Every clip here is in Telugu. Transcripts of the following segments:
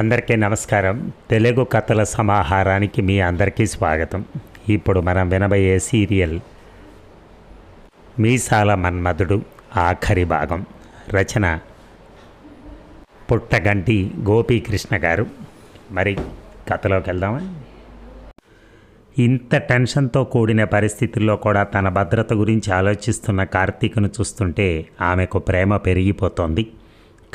అందరికీ నమస్కారం. తెలుగు కథల సమాహారానికి మీ అందరికీ స్వాగతం. ఇప్పుడు మనం వినబోయే సీరియల్ మీసాల మన్మధుడు ఆఖరి భాగం. రచన పుట్టగంటి గోపీకృష్ణ గారు. మరి కథలోకి వెళ్దామా? ఇంత టెన్షన్తో కూడిన పరిస్థితుల్లో కూడా తన భద్రత గురించి ఆలోచిస్తున్న కార్తీక్ను చూస్తుంటే ఆమెకు ప్రేమ పెరిగిపోతోంది.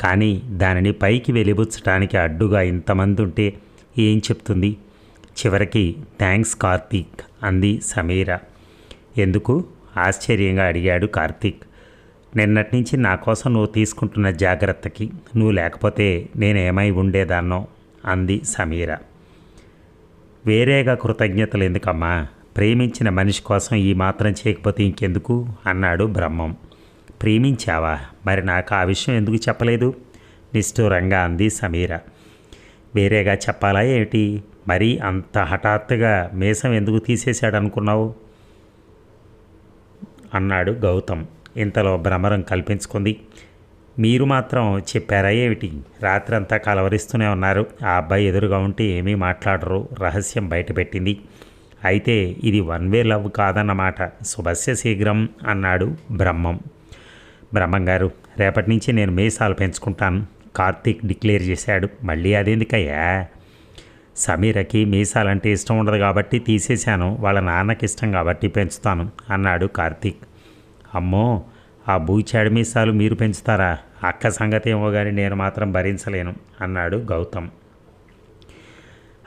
కానీ దానిని పైకి వెలిబుచ్చటానికి అడ్డుగా ఇంతమంది ఉంటే ఏం చెప్తుంది? చివరికి థ్యాంక్స్ కార్తీక్ అంది సమీర. ఎందుకు? ఆశ్చర్యంగా అడిగాడు కార్తీక్. నిన్నటి నుంచి నా కోసం నువ్వు తీసుకుంటున్న జాగ్రత్తకి నువ్వు లేకపోతే నేనేమై ఉండేదాన్నో అంది సమీర. వేరేగా కృతజ్ఞతలు ఎందుకమ్మా? ప్రేమించిన మనిషి కోసం ఈ మాత్రం చేయకపోతే ఇంకెందుకు? అన్నాడు బ్రహ్మం. ప్రేమించావా? మరి నాకు ఆ విషయం ఎందుకు చెప్పలేదు? నిష్ఠూరంగా అంది సమీర. వేరేగా చెప్పాలా ఏమిటి? మరీ అంత హఠాత్తుగా మీసం ఎందుకు తీసేశాడు అనుకున్నావు అన్నాడు గౌతమ్. ఇంతలో భ్రమరం కల్పించుకుంది. మీరు మాత్రం చెప్పారా ఏమిటి? రాత్రంతా కలవరిస్తూనే ఉన్నారు. ఆ అబ్బాయి ఎదురుగా ఉంటే ఏమీ మాట్లాడరు. రహస్యం బయటపెట్టింది. అయితే ఇది వన్ వే లవ్ కాదన్నమాట. శుభస్య శీఘ్రం అన్నాడు బ్రహ్మం. బ్రహ్మం గారు రేపటి నుంచి నేను మీసాలు పెంచుకుంటాను కార్తీక్ డిక్లేర్ చేశాడు. మళ్ళీ అదేందుకయ్యా? సమీరకి మీసాలంటే ఇష్టం ఉండదు కాబట్టి తీసేశాను వాళ్ళ నాన్నకి ఇష్టం కాబట్టి పెంచుతాను అన్నాడు కార్తీక్. అమ్మో ఆ బూచాడి మీసాలు మీరు పెంచుతారా? అక్క సంగతి ఏమో కానీ నేను మాత్రం భరించలేను అన్నాడు గౌతమ్.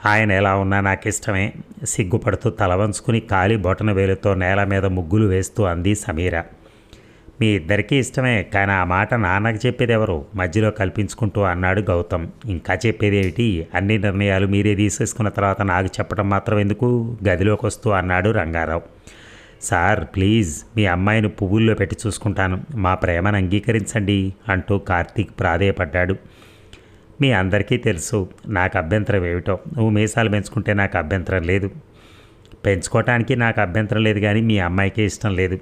ఆయన ఎలా ఉన్నా నాకు ఇష్టమే సిగ్గుపడుతూ తల వంచుకుని కాలి బొటన వేలుతో నేల మీద ముగ్గులు వేస్తూ అంది సమీర. మీ ఇద్దరికీ ఇష్టమే కానీ ఆ మాట నాన్నకు చెప్పేది ఎవరు మధ్యలో కల్పించుకుంటూ అన్నాడు గౌతమ్. ఇంకా చెప్పేదేమిటి? అన్ని నిర్ణయాలు మీరే తీసేసుకున్న తర్వాత నాకు చెప్పడం మాత్రం ఎందుకు? గదిలోకి వస్తూ అన్నాడు రంగారావు. సార్ ప్లీజ్ మీ అమ్మాయిని పువ్వుల్లో పెట్టి చూసుకుంటాను. మా ప్రేమను అంగీకరించండి అంటూ కార్తీక్ ప్రాధేయపడ్డాడు. మీ అందరికీ తెలుసు నాకు అభ్యంతరం ఏమిటో. నువ్వు మీసాలు పెంచుకుంటే నాకు అభ్యంతరం లేదు. పెంచుకోవటానికి నాకు అభ్యంతరం లేదు కానీ మీ అమ్మాయికే ఇష్టం లేదు.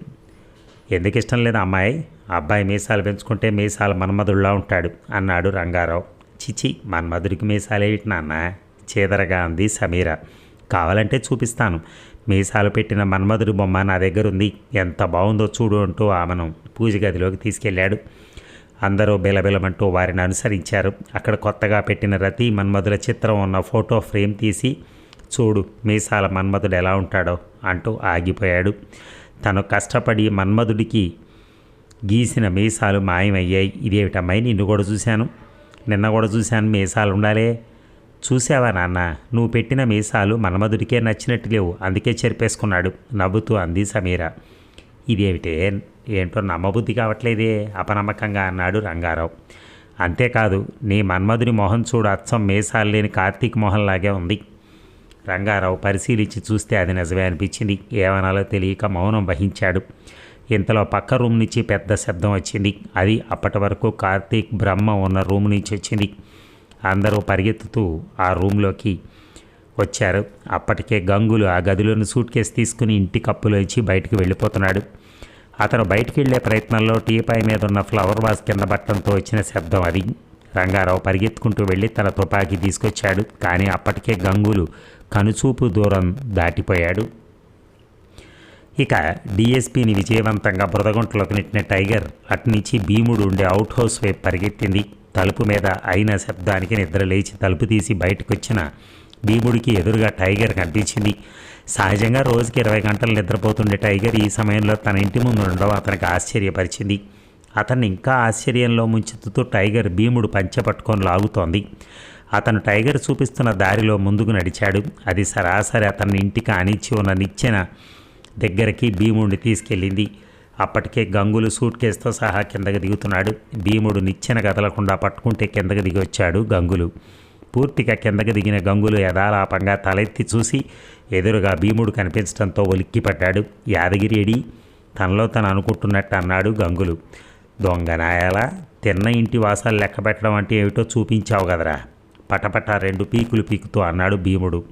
ఎందుకు ఇష్టం లేదు అమ్మాయి? అబ్బాయి మీసాలు పెంచుకుంటే మీసాలు మన్మధుడిలా ఉంటాడు అన్నాడు రంగారావు. చిచి మన్మధుడికి మీసాలేమిటి నాన్న. చేదరగా అంది సమీర. కావాలంటే చూపిస్తాను. మీసాలు పెట్టిన మన్మధుడి బొమ్మ నా దగ్గర ఉంది ఎంత బాగుందో చూడు అంటూ ఆమెను పూజ గదిలోకి తీసుకెళ్ళాడు. అందరూ బిలబిలమంటూ వారిని అనుసరించారు. అక్కడ కొత్తగా పెట్టిన రతి మన్మధుల చిత్రం ఉన్న ఫోటో ఫ్రేమ్ తీసి చూడు మీసాల మన్మధుడు ఎలా ఉంటాడో అంటూ ఆగిపోయాడు. తను కష్టపడి మన్మధుడికి గీసిన మీసాలు మాయమయ్యాయి. ఇదేమిటమ్మాయి? నిన్ను కూడా చూశాను. నిన్న కూడా చూశాను. మీసాలు ఉండాలే. చూసావా నాన్న? నువ్వు పెట్టిన మీసాలు మన్మధుడికే నచ్చినట్టు లేవు. అందుకే చెరిపేసుకున్నాడు. నవ్వుతూ అంది సమీర. ఇదేమిటే? ఏంటో నమ్మబుద్ధి కావట్లేదే. అపనమ్మకంగా అన్నాడు రంగారావు. అంతేకాదు నీ మన్మధుని మొహం చూడు. అచ్చం మీసాలు లేని కార్తీక్ మొహంలాగే ఉంది. రంగారావు పరిశీలించి చూస్తే అది నిజమే అనిపించింది. ఏమనాలో తెలియక మౌనం వహించాడు. ఇంతలో పక్క రూమ్ నుంచి పెద్ద శబ్దం వచ్చింది. అది అప్పటి వరకు కార్తీక్ బ్రహ్మ ఉన్న రూమ్ నుంచి వచ్చింది. అందరూ పరిగెత్తుతూ ఆ రూమ్లోకి వచ్చారు. అప్పటికే గంగులు ఆ గదిలోని సూట్ కేసు తీసుకుని ఇంటి కప్పులోంచి ఇచ్చి బయటికి వెళ్ళిపోతున్నాడు. అతను బయటికి వెళ్ళే ప్రయత్నంలో టీపాయ్ మీద ఉన్న ఫ్లవర్ వాస్ కింద బట్టంతో వచ్చిన శబ్దం అది. రంగారావు పరిగెత్తుకుంటూ వెళ్ళి తన తుపాకీ తీసుకొచ్చాడు. కానీ అప్పటికే గంగులు కనుచూపు దూరం దాటిపోయాడు. ఇక డిఎస్పీని విజయవంతంగా బురదగుంటలోకి నెట్టిన టైగర్ అట్నుంచి భీముడు ఉండే అవుట్ హౌస్ వైపు పరిగెత్తింది. తలుపు మీద అయిన శబ్దానికి నిద్ర లేచి తలుపు తీసి బయటకొచ్చిన భీముడికి ఎదురుగా టైగర్ కనిపించింది. సహజంగా రోజుకి ఇరవై గంటలు నిద్రపోతుండే టైగర్ ఈ సమయంలో తన ఇంటి ముందు ఉండడం అతనికి ఆశ్చర్యపరిచింది. అతన్ని ఇంకా ఆశ్చర్యంలో ముంచెత్తుతూ టైగర్ భీముడు పంచె పట్టుకొని లాగుతోంది. అతను టైగర్ చూపిస్తున్న దారిలో ముందుకు నడిచాడు. అది సరాసరి అతన్ని ఇంటికి అనిచ్చి ఉన్న నిచ్చెన దగ్గరికి భీముడిని తీసుకెళ్ళింది. అప్పటికే గంగులు సూట్ కేసుతో సహా కిందకి దిగుతున్నాడు. భీముడు నిచ్చెన కదలకుండా పట్టుకుంటే కిందకి దిగి వచ్చాడు గంగులు. పూర్తిగా కిందకి దిగిన గంగులు యథాలాపంగా తలెత్తి చూసి ఎదురుగా భీముడు కనిపించడంతో ఒలిక్కిపడ్డాడు యాదగిరి ఎడి తనలో తను అనుకుంటున్నట్టు అన్నాడు గంగులు. దొంగనాయాల తిన్న ఇంటి వాసాలు లెక్క పెట్టడం అంటే ఏమిటో చూపించావు కదరా. పటపట రెండు పీకులు పీకుతూ అన్నాడు భీముడు.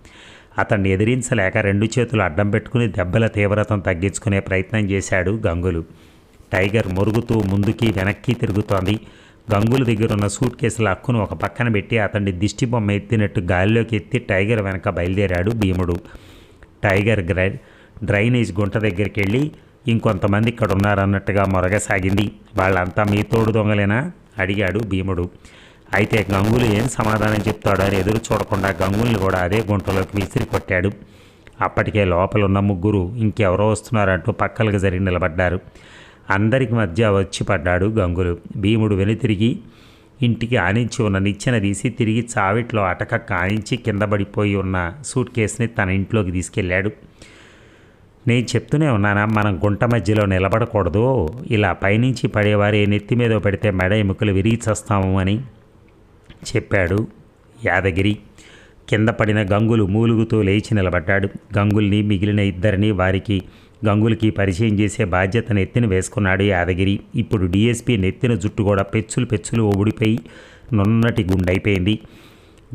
అతన్ని ఎదిరించలేక రెండు చేతులు అడ్డం పెట్టుకుని దెబ్బల తీవ్రతను తగ్గించుకునే ప్రయత్నం చేశాడు గంగులు. టైగర్ మురుగుతూ ముందుకి వెనక్కి తిరుగుతోంది. గంగుల దగ్గర ఉన్న సూట్ కేసుల హక్కును ఒక పక్కన పెట్టి అతన్ని దిష్టి బొమ్మ ఎత్తినట్టు గాలిలోకి ఎత్తి టైగర్ వెనక బయలుదేరాడు భీముడు. టైగర్ గ్రై డ్రైనేజ్ గుంట దగ్గరికి వెళ్ళి ఇంకొంతమంది ఇక్కడ ఉన్నారన్నట్టుగా మొరగసాగింది. వాళ్ళంతా మీ తోడు దొంగలేనా? అడిగాడు భీముడు. అయితే గంగులు ఏం సమాధానం చెప్తాడో అని ఎదురు చూడకుండా గంగుల్ని కూడా అదే గుంటలోకి విసిరి కొట్టాడు. అప్పటికే లోపల ఉన్న ముగ్గురు ఇంకెవరో వస్తున్నారంటూ పక్కలకు జరిగి నిలబడ్డారు. అందరికి మధ్య వచ్చి పడ్డాడు గంగులు. భీముడు వెనుతిరిగి ఇంటికి ఆనించి ఉన్న నిచ్చెన తీసి తిరిగి చావిట్లో అటక కానించి కింద పడిపోయి ఉన్న సూట్ కేసుని తన ఇంట్లోకి తీసుకెళ్ళాడు. నేను చెప్తూనే ఉన్నానా మనం గుంట మధ్యలో నిలబడకూడదు. ఇలా పైనుంచి పడేవారే నెత్తి మీద పెడితే మెడ ఎముకలు విరిగి చేస్తాము అని చెప్పాడు యాదగిరి. కింద పడిన గంగులు మూలుగుతూ లేచి నిలబడ్డాడు. గంగుల్ని మిగిలిన ఇద్దరిని వారికి గంగులకి పరిచయం చేసే బాధ్యత నెత్తిన వేసుకున్నాడు యాదగిరి. ఇప్పుడు డిఎస్పీ నెత్తిన జుట్టు కూడా పెచ్చులు పెచ్చులు ఓడిపోయి నున్నటి గుండైపోయింది.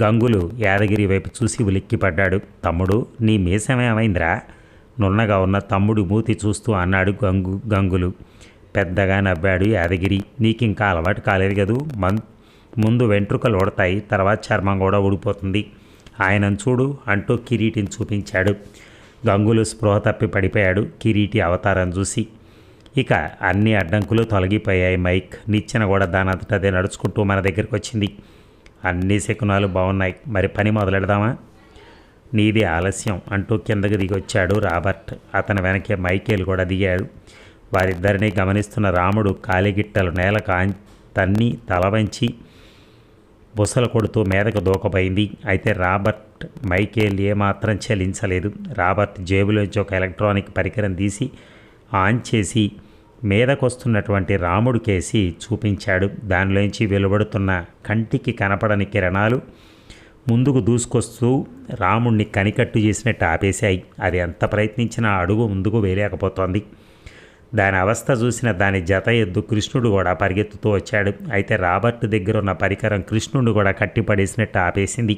గంగులు యాదగిరి వైపు చూసి ఉలిక్కిపడ్డాడు. తమ్ముడు నీ మీసమేమైందిరా నున్నగా ఉన్న తమ్ముడు మూతి చూస్తూ అన్నాడు గంగు గంగులు. పెద్దగా నవ్వాడు యాదగిరి. నీకింకా అలవాటు కాలేదు కదూ? మన్ ముందు వెంట్రుకలు ఉడతాయి తర్వాత చర్మం కూడా ఊడిపోతుంది. ఆయనను చూడు అంటూ కిరీటిని చూపించాడు. గంగులు స్పృహ తప్పి పడిపోయాడు కిరీటి అవతారం చూసి. ఇక అన్ని అడ్డంకులు తొలగిపోయాయి మైక్. నిచ్చెన కూడా దానంతటదే నడుచుకుంటూ మన దగ్గరికి వచ్చింది. అన్ని శకునాలు బాగున్నాయి. మరి పని మొదలెడదామా? నీది ఆలస్యం అంటూ కిందకి దిగి వచ్చాడు రాబర్ట్. అతని వెనకే మైకేల్ కూడా దిగాడు. వారిద్దరినీ గమనిస్తున్న రాముడు కాలిగిట్టలు నేల కా తన్ని తల వంచి బుసలు కొడుతూ మీదకు దూకబోయింది. అయితే రాబర్ట్ మైకేల్ ఏమాత్రం చెలించలేదు. రాబర్ట్ జేబులోంచి ఒక ఎలక్ట్రానిక్ పరికరం తీసి ఆన్ చేసి మీదకొస్తున్నటువంటి రాముడు కేసి చూపించాడు. దానిలోంచి వెలువడుతున్న కంటికి కనపడని కిరణాలు ముందుకు దూసుకొస్తూ రాముణ్ణి కనికట్టు చేసినట్టు ఆపేశాయి. అది ఎంత ప్రయత్నించినా అడుగు ముందుకు వేయలేకపోతోంది. దాని అవస్థ చూసిన దాని జత ఎద్దు కృష్ణుడు కూడా పరిగెత్తుతూ వచ్చాడు. అయితే రాబర్ట్ దగ్గర ఉన్న పరికరం కృష్ణుడు కూడా కట్టిపడేసినట్టు ఆపేసింది.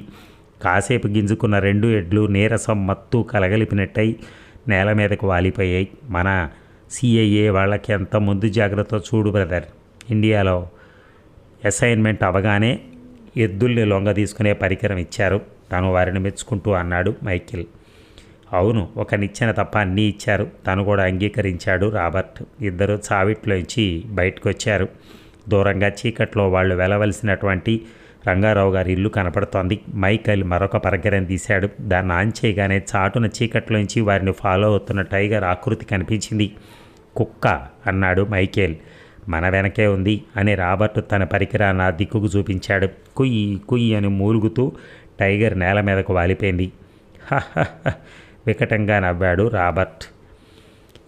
కాసేపు గింజుకున్న రెండు ఎడ్లు నీరసం మత్తు కలగలిపినట్టయి నేల మీదకు వాలిపోయాయి. మన సిఐఏ వాళ్ళకి ఎంత ముందు జాగ్రత్త చూడు బ్రదర్. ఇండియాలో అసైన్మెంట్ అవగానే ఎద్దుల్ని లొంగ తీసుకునే పరికరం ఇచ్చారు. తను వారిని మెచ్చుకుంటూ అన్నాడు మైకిల్. అవును ఒక నిచ్చెన తప్ప అన్నీ ఇచ్చారు. తను కూడా అంగీకరించాడు రాబర్ట్. ఇద్దరు చావిట్లోంచి బయటకు వచ్చారు దూరంగా చీకట్లో వాళ్ళు వెలవలసినటువంటి రంగారావు గారి ఇల్లు కనపడుతోంది. మైకల్ మరొక పరగరం తీశాడు. దాన్ని ఆన్ చేయగానే చాటున చీకట్లోంచి వారిని ఫాలో అవుతున్న టైగర్ ఆకృతి కనిపించింది. కుక్క అన్నాడు మైకేల్. మన వెనకే ఉంది అని రాబర్ట్ తన పరికరాన్ని ఆ దిక్కుకు చూపించాడు. కుయ్యి కుయ్యి అని మూలుగుతూ టైగర్ నేల మీదకు వాలిపోయింది. "హహహ" వికటంగా నవ్వాడు రాబర్ట్.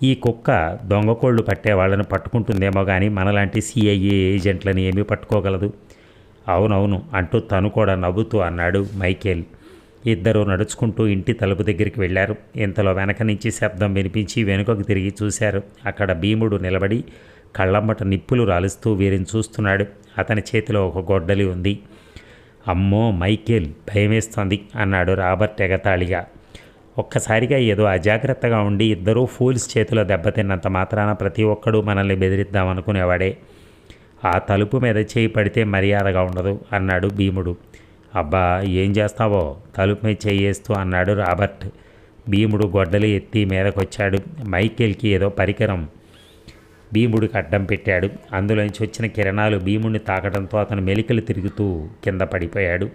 ఈ కుక్క దొంగకోళ్ళు పట్టే వాళ్ళని పట్టుకుంటుందేమో కానీ మనలాంటి సిఐఏ ఏజెంట్లని ఏమీ పట్టుకోగలదు. అవునవును అంటూ తను కూడా నవ్వుతూ అన్నాడు మైకేల్. ఇద్దరూ నడుచుకుంటూ ఇంటి తలుపు దగ్గరికి వెళ్ళారు. ఇంతలో వెనక నుంచి శబ్దం వినిపించి వెనుకకు తిరిగి చూశారు. అక్కడ భీముడు నిలబడి కళ్ళమ్మట నిప్పులు రాలుస్తూ వీరిని చూస్తున్నాడు. అతని చేతిలో ఒక గొడ్డలి ఉంది. అమ్మో మైకేల్ భయమేస్తోంది అన్నాడు రాబర్ట్ ఎగతాళిగా. ఒక్కసారిగా ఏదో అజాగ్రత్తగా ఉండి ఇద్దరూ ఫూల్స్ చేతిలో దెబ్బతిన్నంత మాత్రాన ప్రతి ఒక్కడూ మనల్ని బెదిరిద్దామనుకునేవాడే ఆ తలుపు మీద చేయి పడితే మర్యాదగా ఉండదు అన్నాడు భీముడు. అబ్బా ఏం చేస్తావో? తలుపు మీద చేయేస్తూ అన్నాడు రాబర్ట్. భీముడు గొడ్డలు ఎత్తి మీదకొచ్చాడు. మైకేల్కి ఏదో పరికరం భీముడికి అడ్డం పెట్టాడు. అందులోంచి వచ్చిన కిరణాలు భీముడిని తాకడంతో అతను మెలికలు తిరుగుతూ కింద పడిపోయాడు.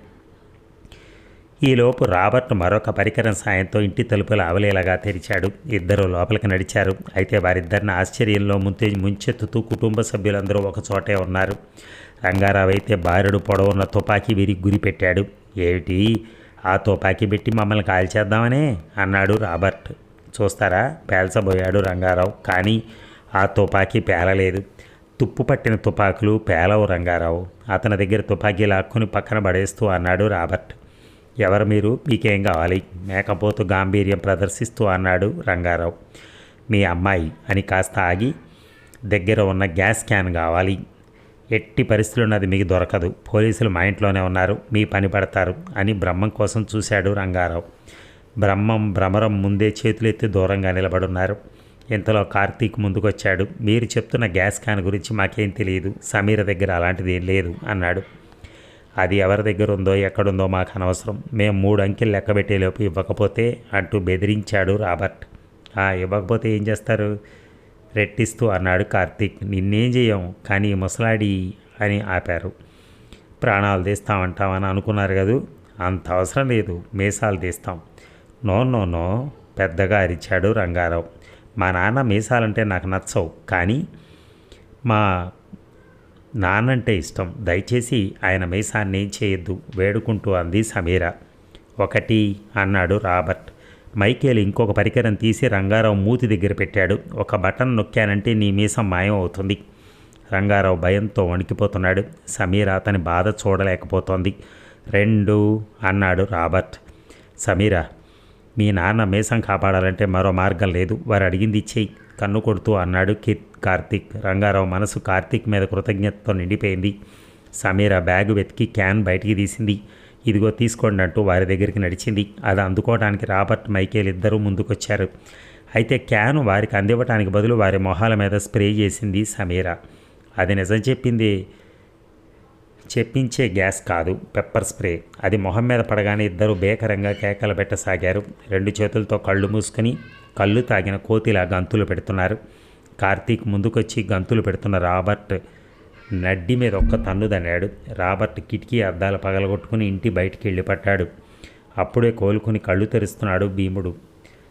ఈలోపు రాబర్ట్ మరొక పరికరం సాయంతో ఇంటి తలుపులు అవలేలాగా తెరిచాడు. ఇద్దరు లోపలికి నడిచారు. అయితే వారిద్దరిని ఆశ్చర్యంలో ముంతే ముంచెత్తుతూ కుటుంబ సభ్యులందరూ ఒక చోటే ఉన్నారు. రంగారావు అయితే బారెడు పొడవున్న తుపాకీ విరిగి గురిపెట్టాడు ఏమిటి? ఆ తుపాకీ పెట్టి మమ్మల్ని కాల్చేద్దామనే అన్నాడు రాబర్ట్. చూస్తారా? పేల్చబోయాడు రంగారావు. కానీ ఆ తుపాకీ పేలలేదు. తుప్పు పట్టిన తుపాకులు పేలవు రంగారావు. అతని దగ్గర తుపాకీ లాక్కుని పక్కన పడేస్తూ అన్నాడు రాబర్ట్. ఎవరు మీరు? మీకేం కావాలి మేకపోతు గాంభీర్యం ప్రదర్శిస్తూ అన్నాడు రంగారావు. మీ అమ్మాయి అని కాస్త ఆగి దగ్గర ఉన్న గ్యాస్ క్యాన్ కావాలి. ఎట్టి పరిస్థితుల్లో అది మీకు దొరకదు. పోలీసులు మా ఇంట్లోనే ఉన్నారు. మీ పని పడతారు అని బ్రహ్మం కోసం చూశాడు రంగారావు. బ్రహ్మం భ్రమరం ముందే చేతులెత్తి దూరంగా నిలబడున్నారు. ఇంతలో కార్తీక్ ముందుకొచ్చాడు. మీరు చెప్తున్న గ్యాస్ క్యాన్ గురించి మాకేం తెలియదు. సమీర దగ్గర అలాంటిది ఏం లేదు అన్నాడు. అది ఎవరి దగ్గర ఉందో ఎక్కడుందో మాకు అనవసరం. మేము మూడు అంకెలు లెక్క పెట్టేలోపు ఇవ్వకపోతే అంటూ బెదిరించాడు రాబర్ట్. "ఆ, ఇవ్వకపోతే ఏం చేస్తారు? రెట్టిస్తూ అన్నాడు కార్తీక్. నిన్నేం చేయం? కానీ ముసలాడి అని ఆపారు. ప్రాణాలు తీస్తామంటామని అనుకున్నారు కదూ? అంత అవసరం లేదు. మీసాలు తీస్తాం. నో నో నో పెద్దగా అరిచాడు రంగారావు. మా నాన్న మీసాలంటే నాకు నచ్చవు. కానీ మా నానంటే ఇష్టం. దయచేసి ఆయన మీసాన్ని చేయొద్దు. వేడుకుంటూ అంది సమీర. ఒకటి అన్నాడు రాబర్ట్. మైకేల్ ఇంకొక పరికరం తీసి రంగారావు మూతి దగ్గర పెట్టాడు. ఒక బటన్ నొక్కానంటే నీ మీసం మాయం అవుతుంది. రంగారావు భయంతో వణికిపోతున్నాడు. సమీర అతని బాధ చూడలేకపోతోంది. రెండు అన్నాడు రాబర్ట్. సమీర మీ నాన్న మీసం కాపాడాలంటే మరో మార్గం లేదు. వారు అడిగింది ఇచ్చేయి కన్ను కొడుతూ అన్నాడు కిత్ కార్తీక్. రంగారావు మనసు కార్తీక్ మీద కృతజ్ఞతతో నిండిపోయింది. సమీర బ్యాగు వెతికి క్యాన్ బయటికి తీసింది. ఇదిగో తీసుకోండి అంటూ వారి దగ్గరికి నడిచింది. అది అందుకోవడానికి రాబర్ట్ మైకేల్ ఇద్దరూ ముందుకొచ్చారు. అయితే క్యాన్ వారికి అందివ్వటానికి బదులు వారి మొహాల మీద స్ప్రే చేసింది సమీర. అది నిజం చెప్పింది చెప్పించే గ్యాస్ కాదు పెప్పర్ స్ప్రే. అది మొహం మీద పడగానే ఇద్దరు బేకరంగా కేకలు పెట్టసాగారు. రెండు చేతులతో కళ్ళు మూసుకొని కళ్ళు తాగిన కోతిలా గంతులు పెడుతున్నారు. కార్తీక్ ముందుకొచ్చి గంతులు పెడుతున్న రాబర్ట్ నడ్డి మీద ఒక్క తన్నుదన్నాడు రాబర్ట్ కిటికీ అద్దాలు పగలగొట్టుకుని ఇంటి బయటికి వెళ్ళి పట్టాడు అప్పుడే కోలుకుని కళ్ళు తెరుస్తున్నాడు భీముడు.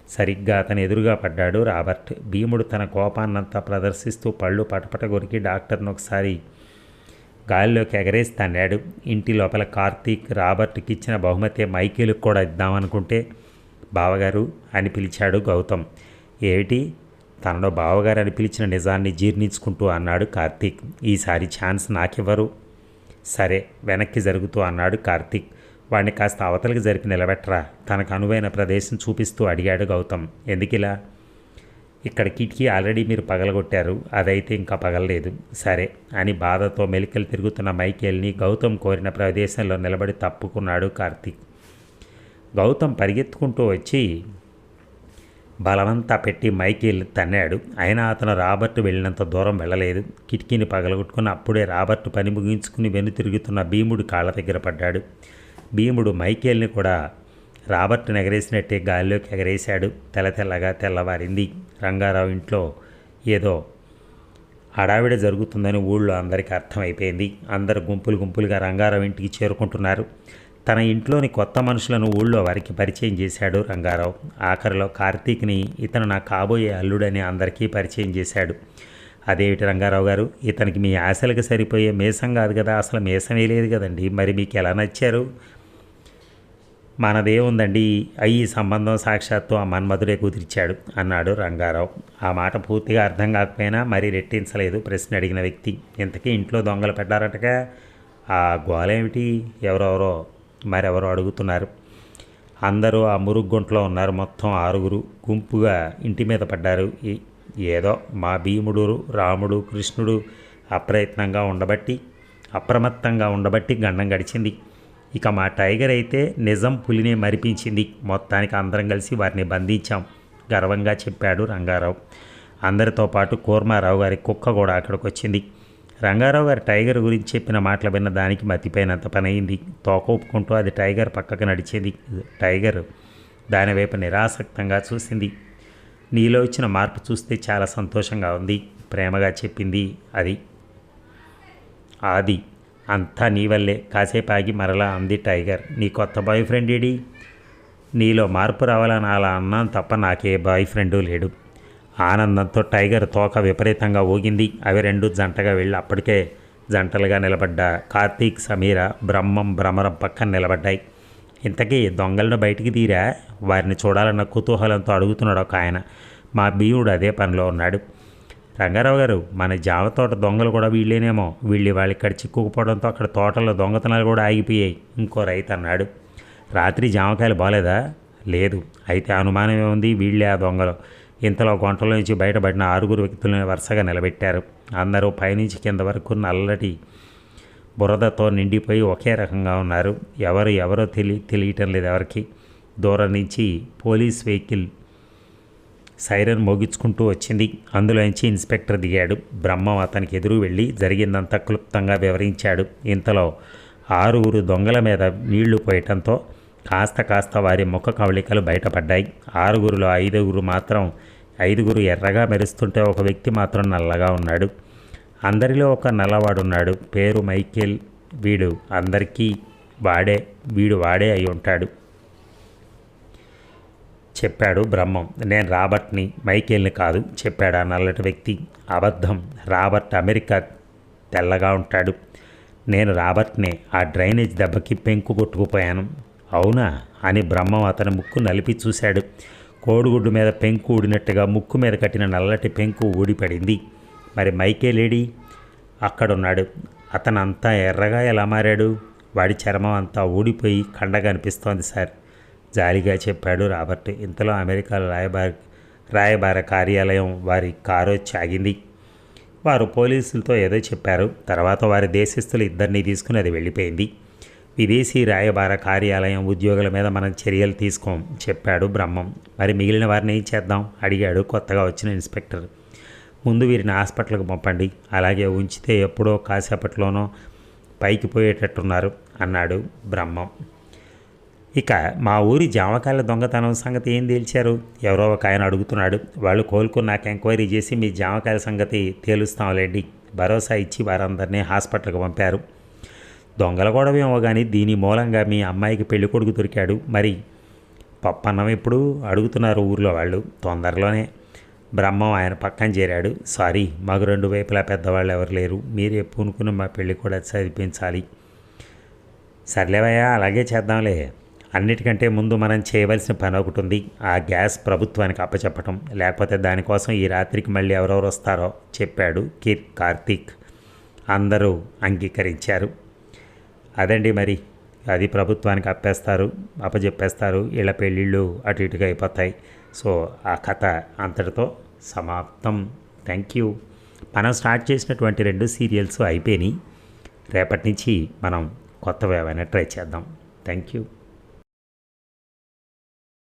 సరిగ్గా అతను ఎదురుగా పడ్డాడు రాబర్ట్. భీముడు తన కోపాన్నంతా ప్రదర్శిస్తూ పళ్ళు పటపట కొరికి డాక్టర్ను ఒకసారి గాలిలోకి ఎగరేస్తాడాడు ఇంటి లోపల కార్తీక్ రాబర్ట్కి ఇచ్చిన బహుమతి మైకేలుకు కూడా ఇద్దామనుకుంటే బావగారు అని పిలిచాడు గౌతమ్. ఏమిటి? తనలో బావగారు అని పిలిచిన నిజాన్ని జీర్ణించుకుంటూ అన్నాడు కార్తీక్. ఈసారి ఛాన్స్ నాకివ్వరు. సరే వెనక్కి జరుగుతూ అన్నాడు కార్తీక్. వాడిని కాస్త అవతలకి జరిపి నిలబెట్టరా. తనకు అనువైన ప్రదేశం చూపిస్తూ అడిగాడు గౌతమ్. ఎందుకిలా? ఇక్కడ కిటికీ ఆల్రెడీ మీరు పగలగొట్టారు. అదైతే ఇంకా పగలలేదు. సరే అని బాధతో మెలికలు తిరుగుతున్న మైకేల్ని గౌతమ్ కోరిన ప్రదేశంలో నిలబడి తప్పుకున్నాడు కార్తీక్. గౌతమ్ పరిగెత్తుకుంటూ వచ్చి బలవంతా పెట్టి మైకేల్ తన్నాడు. అయినా అతను రాబర్ట్ వెళ్ళినంత దూరం వెళ్ళలేదు. కిటికీని పగలగొట్టుకుని అప్పుడే రాబర్ట్ పని ముగించుకుని వెను తిరుగుతున్న భీముడు కాళ్ళ దగ్గర పడ్డాడు. భీముడు మైకేల్ని కూడా రాబర్ట్ని ఎగరేసినట్టే గాలిలోకి ఎగరేశాడు. తెల్ల తెల్లగా తెల్లవారింది. రంగారావు ఇంట్లో ఏదో హడావిడ జరుగుతుందని ఊళ్ళో అందరికీ అర్థమైపోయింది. అందరు గుంపులు గుంపులుగా రంగారావు ఇంటికి చేరుకుంటున్నారు. తన ఇంట్లోని కొత్త మనుషులను ఊళ్ళో వారికి పరిచయం చేశాడు రంగారావు. ఆఖరిలో కార్తీక్ని ఇతను నా కాబోయే అల్లుడని అందరికీ పరిచయం చేశాడు. అదేమిటి రంగారావు గారు? ఇతనికి మీ ఆశలకు సరిపోయే మేసం కాదు కదా? అసలు మేసమే లేదు కదండి. మరి మీకు ఎలా నచ్చారు? మనదే ఉందండి. అయ్యి సంబంధం సాక్షాత్తు ఆ మన్మధుడే కుదిర్చాడు అన్నాడు రంగారావు. ఆ మాట పూర్తిగా అర్థం కాకపోయినా మరీ రెట్టించలేదు ప్రశ్న అడిగిన వ్యక్తి. ఇంతకీ ఇంట్లో దొంగలు పెట్టారటగా? ఆ గోలేమిటి? ఎవరెవరో? మరెవరో అడుగుతున్నారు. అందరూ ఆ మురుగుంట్లో ఉన్నారు. మొత్తం ఆరుగురు గుంపుగా ఇంటి మీద పడ్డారు. ఏదో మా భీముడు రాముడు కృష్ణుడు అప్రయత్నంగా ఉండబట్టి అప్రమత్తంగా ఉండబట్టి గండం గడిచింది. ఇక మా టైగర్ అయితే నిజం పులిని మరిపించింది. మొత్తానికి అందరం కలిసి వారిని బంధించాం. గర్వంగా చెప్పాడు రంగారావు. అందరితో పాటు కూర్మారావు గారి కుక్క కూడా అక్కడికి వచ్చింది రంగారావు గారి టైగర్ గురించి చెప్పిన మాటలు విన్న దానికి మతిపోయినంత పని అయింది తోక అది టైగర్ పక్కకు నడిచేది. టైగర్ దాని వైపు నిరాసక్తంగా చూసింది. నీలో ఇచ్చిన మార్పు చూస్తే చాలా సంతోషంగా ఉంది. ప్రేమగా చెప్పింది అది. ఆది. అంతా నీ వల్లే. కాసేపు ఆగి మరలా అంది టైగర్. నీ కొత్త బాయ్ ఫ్రెండ్ ఏడి? నీలో మార్పు రావాలని అలా అన్నాను తప్ప నాకే బాయ్ ఫ్రెండు లేడు. ఆనందంతో టైగర్ తోక విపరీతంగా ఊగింది. అవి రెండు జంటగా వెళ్ళి అప్పటికే జంటలుగా నిలబడ్డ కార్తీక్ సమీర బ్రహ్మం భ్రమరం పక్కన నిలబడ్డాయి. ఇంతకీ దొంగలను బయటికి తీరా? వారిని చూడాలన్న కుతూహలంతో అడుగుతున్నాడు ఒక ఆయన. మా భీముడు అదే పనిలో ఉన్నాడు. రంగారావు గారు మన జామ తోట దొంగలు కూడా వీళ్ళేనేమో. వీళ్ళు వాళ్ళు ఇక్కడ చిక్కుకుపోవడంతో అక్కడ తోటలో దొంగతనాలు కూడా ఆగిపోయాయి. ఇంకో రైతు అన్నాడు. రాత్రి జామకాయలు బాగాలేదా లేదు. అయితే అనుమానం ఏముంది వీళ్ళే ఆ దొంగలు. ఇంతలో గుంటలో నుంచి బయటపడిన ఆరుగురు వ్యక్తులను వరుసగా నిలబెట్టారు. అందరూ పైనుంచి కింద వరకు నల్లటి బురదతో నిండిపోయి ఒకే రకంగా ఉన్నారు. ఎవరు ఎవరో తెలి తెలియటం లేదు ఎవరికి. దూరం నుంచి పోలీస్ వెహికల్ సైరన్ మోగించుకుంటూ వచ్చింది. అందులోంచి ఇన్స్పెక్టర్ దిగాడు. బ్రహ్మం అతనికి ఎదురు వెళ్ళి జరిగిందంతా క్లుప్తంగా వివరించాడు. ఇంతలో ఆరుగురు దొంగల మీద నీళ్ళు పోయటంతో కాస్త కాస్త వారి ముఖ కవళికలు బయటపడ్డాయి. ఆరుగురులో ఐదుగురు మాత్రం ఐదుగురు ఎర్రగా మెరుస్తుంటే ఒక వ్యక్తి మాత్రం నల్లగా ఉన్నాడు. అందరిలో ఒక నల్లవాడున్నాడు. పేరు మైకేల్. వీడు అందరికీ వాడే వీడు వాడే అయి ఉంటాడు. చెప్పాడు బ్రహ్మం. నేను రాబర్ట్ని మైకేల్ని కాదు చెప్పాడు ఆ నల్లటి వ్యక్తి. అబద్ధం. రాబర్ట్ అమెరికా తెల్లగా ఉంటాడు. నేను రాబర్ట్నే ఆ డ్రైనేజ్ దెబ్బకి పెంకు కొట్టుకుపోయాను. అవునా? అని బ్రహ్మం అతని ముక్కు నలిపి చూశాడు. కోడిగుడ్డు మీద పెంకు ఊడినట్టుగా ముక్కు మీద కట్టిన నల్లటి పెంకు ఊడిపడింది. మరి మైకే లేడీ? అక్కడున్నాడు. అతను అంతా ఎర్రగా ఎలా మారాడు? వాడి చర్మం అంతా ఊడిపోయి కండగా అనిపిస్తోంది సార్. జాలిగా చెప్పాడు రాబర్ట్. ఇంతలో అమెరికా రాయబార రాయబార కార్యాలయం వారి కారు చాగింది. వారు పోలీసులతో ఏదో చెప్పారు. తర్వాత వారి దేశస్తులు ఇద్దరిని తీసుకుని అది వెళ్ళిపోయింది. విదేశీ రాయబార కార్యాలయం ఉద్యోగుల మీద మనం చర్యలు తీసుకోం చెప్పాడు బ్రహ్మం. మరి మిగిలిన వారిని ఏం చేద్దాం? అడిగాడు కొత్తగా వచ్చిన ఇన్స్పెక్టర్. ముందు వీరిని హాస్పిటల్కి పంపండి అలాగే ఉంచితే ఎప్పుడో కాసేపట్లోనో పైకి పోయేటట్టున్నారు అన్నాడు బ్రహ్మం. ఇక మా ఊరి జామకాయల దొంగతనం సంగతి ఏం తేల్చారు? ఎవరో ఒక ఆయన అడుగుతున్నాడు. వాళ్ళు కోలుకున్నాక ఎంక్వైరీ చేసి మీ జామకాయల సంగతి తేలుస్తాంలేండి. భరోసా ఇచ్చి వారందరినీ హాస్పిటల్కి పంపారు. దొంగల గొడవేమో కానీ దీని మూలంగా మీ అమ్మాయికి పెళ్ళి కొడుకు దొరికాడు. మరి పప్పన్నం ఎప్పుడు అడుగుతున్నారు ఊర్లో వాళ్ళు? తొందరలోనే. బ్రహ్మం ఆయన పక్కన చేరాడు. సారీ మాకు రెండు వైపులా పెద్దవాళ్ళు ఎవరు లేరు. మీరే పూనుకుని మా పెళ్ళి కూడా చదివించాలి. సర్లేవయ్యా అలాగే చేద్దాంలే. అన్నిటికంటే ముందు మనం చేయవలసిన పని ఒకటి ఉంది. ఆ గ్యాస్ ప్రభుత్వానికి అప్పచెప్పటం. లేకపోతే దానికోసం ఈ రాత్రికి మళ్ళీ ఎవరెవరు వస్తారో చెప్పాడు కీర్ కార్తీక్. అందరూ అంగీకరించారు. అదండి మరి. అది ప్రభుత్వానికి అప్పేస్తారు అప్పచెప్పేస్తారు వీళ్ళ పెళ్ళిళ్ళు అటు ఇటుగా అయిపోతాయి. సో ఆ కథ అంతటితో సమాప్తం. Thank you. మనం స్టార్ట్ చేసినటువంటి రెండు సీరియల్స్ అయిపోయినాయి. రేపటి నుంచి మనం కొత్తవి ఏమైనా ట్రై చేద్దాం. Thank you.